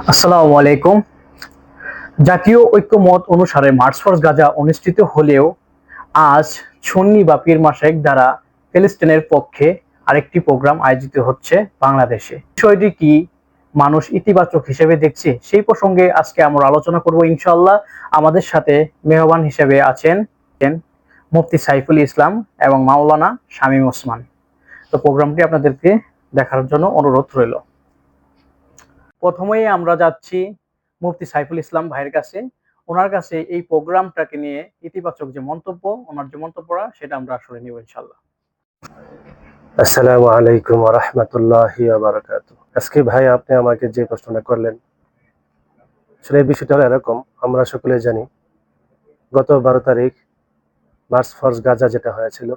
আসসালামু আলাইকুম। জাতীয় ঐক্যমত অনুসারে মার্চ ফোর্স গাজা অনুষ্ঠিত হলেও আজ সুন্নি বা পীর মাসাইক দ্বারা ফিলিস্তিনের পক্ষে আরেকটি প্রোগ্রাম আয়োজিত হচ্ছে বাংলাদেশে। বিষয়টি কি মানুষ ইতিবাচক হিসেবে দেখছে সেই প্রসঙ্গে আজকে আমরা আলোচনা করব ইনশাল্লাহ আমাদের সাথে মেহমান হিসেবে আছেন মুফতি সাইফুল ইসলাম এবং মাওলানা শামীম ওসমান। তো প্রোগ্রামটি আপনাদেরকে দেখার জন্য অনুরোধ রইল। প্রথমেই আমরা যাচ্ছি মুফতি সাইফুল ইসলাম ভাইয়ের কাছে। ওনার কাছে এই প্রোগ্রামটাকে নিয়ে ইতিবাচক যে মন্তব্য, ওনার যে মন্তব্যটা, সেটা আমরা আসলে নিব ইনশাল্লাহ আসসালামু আলাইকুম রহমতুল্লাহ বারাকাত আজকে ভাই আপনি আমাকে যে প্রশ্নটা করলেন, আসলে এই বিষয়টা হলো এরকম, আমরা সকলে জানি, গত বারো তারিখ মার্চ ফর্স গাজা যেটা হয়েছিল,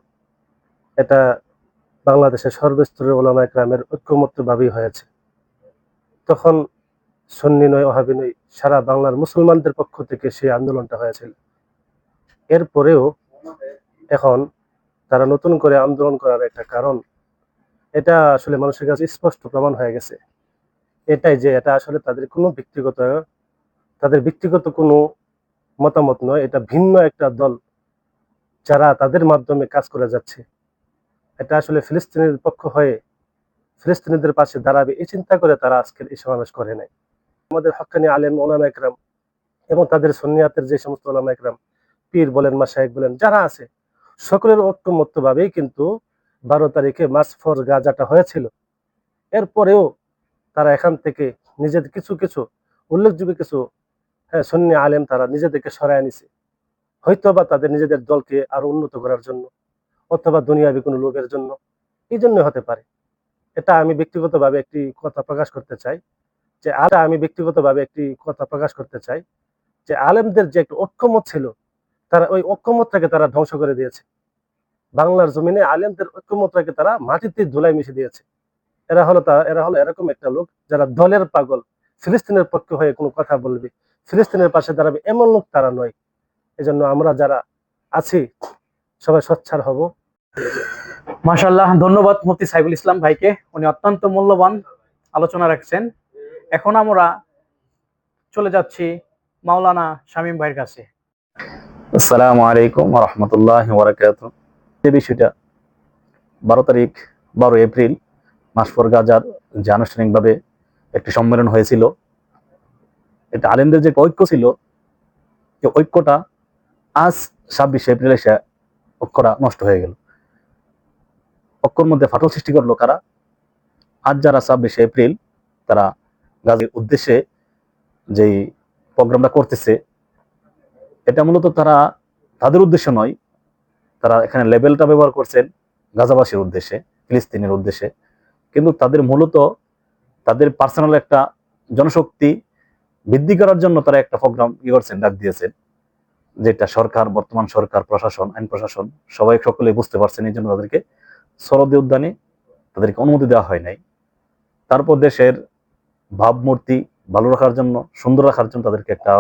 এটা বাংলাদেশের সর্বস্তরের ওলামা একরামের ঐক্যমত্যভাবেই হয়েছে। তখন সন্নি নয় ওহাবি নয়, সারা বাংলার মুসলমানদের পক্ষ থেকে সেই আন্দোলনটা হয়েছিল। এরপরেও এখন তারা নতুন করে আন্দোলন করার একটা কারণ, এটা আসলে মানুষের কাছে স্পষ্ট প্রমাণ হয়ে গেছে। এটাই যে এটা আসলে তাদের কোনো ব্যক্তিগত, তাদের ব্যক্তিগত কোনো মতামত নয়, এটা ভিন্ন একটা দল যারা তাদের মাধ্যমে কাজ করে যাচ্ছে। এটা আসলে ফিলিস্তিনের পক্ষ হয়ে ফিলিস্তিনিদের পাশে দাঁড়াবে, এই চিন্তা করে তারা আজকের এই সমাবেশ করে নাই। আমাদের হক্কানি আলেম, ওলামা একরাম এবং তাদের সন্নিয়াতের যে সমস্ত ওলামা একরাম, পীর বলেন মাসায়েক বলেন, যারা আছে, সকলের ঐক্যমত্যভাবেই কিন্তু বারো তারিখে মার্চ ফর গাজাটা হয়েছিল। এরপরেও তারা এখান থেকে নিজেদের কিছু কিছু উল্লেখযোগ্য কিছু হ্যাঁ সন্নি আলেম তারা নিজেদেরকে সরায় নিছে। হয়তো বা তাদের নিজেদের দলকে আরও উন্নত করার জন্য, অথবা দুনিয়াবি কোনো লোকের জন্য, এই জন্য হতে পারে। এটা আমি ব্যক্তিগতভাবে একটি কথা প্রকাশ করতে চাই, যে আর আমি ব্যক্তিগতভাবে একটি কথা প্রকাশ করতে চাই, যে আলেমদের যে একটু ঐক্যমত ছিল, তারা ওই ঐক্যমতটাকে তারা ধ্বংস করে দিয়েছে। বাংলার জমিনে আলেমদের ঐক্যমতটাকে তারা মাটিতে ধুলাই মিশে দিয়েছে। এরা হলো তা, এরা হলো এরকম একটা লোক যারা দলের পাগল, ফিলিস্তিনের পক্ষে হয়ে কোনো কথা বলবে, ফিলিস্তিনের পাশে দাঁড়াবে এমন লোক তারা নয়। এজন্য আমরা যারা আছি, সবাই সোচ্চার হব। মাশাল্লাহ ধন্যবাদ মুফতি সাইফুল ইসলাম ভাইকে। উনি অত্যন্ত মূল্যবান আলোচনা রাখছেন। এখন আমরা চলে যাচ্ছি মাওলানা শামীম ভাইয়ের কাছে। আসসালামু আলাইকুম রহমতুল্লাহ বরাকাত যে বিষয়টা, বারো তারিখ বারো এপ্রিল মাসফর গাজার যে আনুষ্ঠানিকভাবে একটি সম্মেলন হয়েছিল, এটা আলেমদের যে ঐক্য ছিল, এই ঐক্যটা আজ ছাব্বিশে এপ্রিল এসে অক্ষরা নষ্ট হয়ে গেল। অক্ষর মধ্যে ফাটল সৃষ্টি করল কারা? আজ যারা ছাব্বিশে এপ্রিল তারা গাজীর উদ্দেশ্যে যেই প্রোগ্রামটা করতেছে, এটা মূলত তারা তাদের উদ্দেশ্য নয়, তারা এখানে লেভেলটা ব্যবহার করছেন গাজাবাসীর উদ্দেশ্যে, ফিলিস্তিনের উদ্দেশ্যে। কিন্তু তাদের মূলত তাদের পার্সোনাল একটা জনশক্তি বৃদ্ধি করার জন্য তারা একটা প্রোগ্রাম ই করছেন, ডাক দিয়েছেন, যেটা সরকার, বর্তমান সরকার, প্রশাসন, আইন প্রশাসন, সবাই সকলে বুঝতে পারছেন, এই জন্য তাদেরকে সরদী উদ্যানে তাদেরকে অনুমতি দেওয়া হয় নাই। তারপর দেশের ভাবমূর্তি ভালো রাখার জন্য, সুন্দর রাখার জন্য তাদেরকে একটা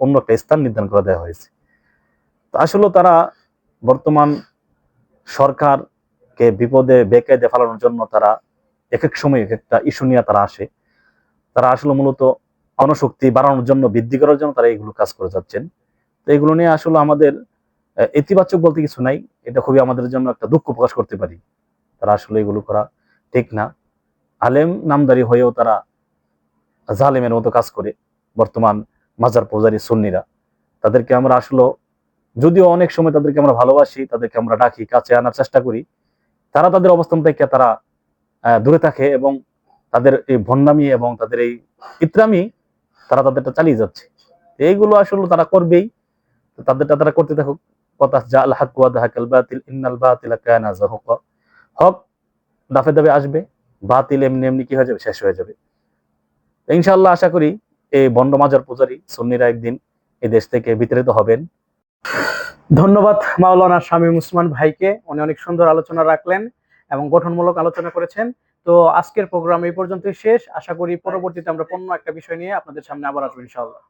অন্য একটা স্থান নির্ধারণ করে দেওয়া হয়েছে। আসলে তারা বর্তমান সরকারকে বিপদে, বেকায়দে ফেলানোর জন্য তারা এক এক সময় এক একটা ইস্যু নিয়ে তারা আসে। তারা আসলে মূলত অনশক্তি বাড়ানোর জন্য, বৃদ্ধি করার জন্য তারা এইগুলো কাজ করে যাচ্ছেন। তো এগুলো নিয়ে আসলে আমাদের ইতিবাচক বলতে কিছু নাই। এটা খুবই আমাদের জন্য একটা দুঃখ প্রকাশ করতে পারি। তারা আসলে এগুলো করা ঠিক না। আলেম নামদারি হয়েও তারা জালেমের মতো কাজ করে। বর্তমান মাজার পূজারি সুন্নিরা। তাদেরকে আমরা আসলে যদিও অনেক সময় তাদেরকে আমরা ভালোবাসি, তাদেরকে আমরা ডাকি, কাছে আনার চেষ্টা করি। তারা তাদের অবস্থান থেকে তারা দূরে থাকে এবং তাদের এই ভণ্ডামি এবং তাদের এই ইত্রামি তারা তাদেরটা চালিয়ে যাচ্ছে। এইগুলো আসলে তারা করবেই। তাদেরটা তারা করতে থাকুক। কথা যা আল হাক ওয়া দাহাকাল বাতিল ইন্নাল বাতিলা কানা যাহুকা হক, দাফে দাফে আসবে, বাতিল এমনি এমনি কি হয়ে যাবে? শেষ হয়ে যাবে। ইনশাআল্লাহ আশা করি এই বন্ড মাজার একদিন এই দেশ থেকে হবেন। ধন্যবাদ মাওলানা শামীম উসমান ভাইকে। উনি অনেক সুন্দর আলোচনা রাখলেন এবং গঠনমূলক আলোচনা করেছেন। তো আজকের প্রোগ্রাম এই পর্যন্তই শেষ। আশা করি পরবর্তীতে আমরা অন্য একটা বিষয় নিয়ে আপনাদের সামনে আবার আসব ইনশাআল্লাহ।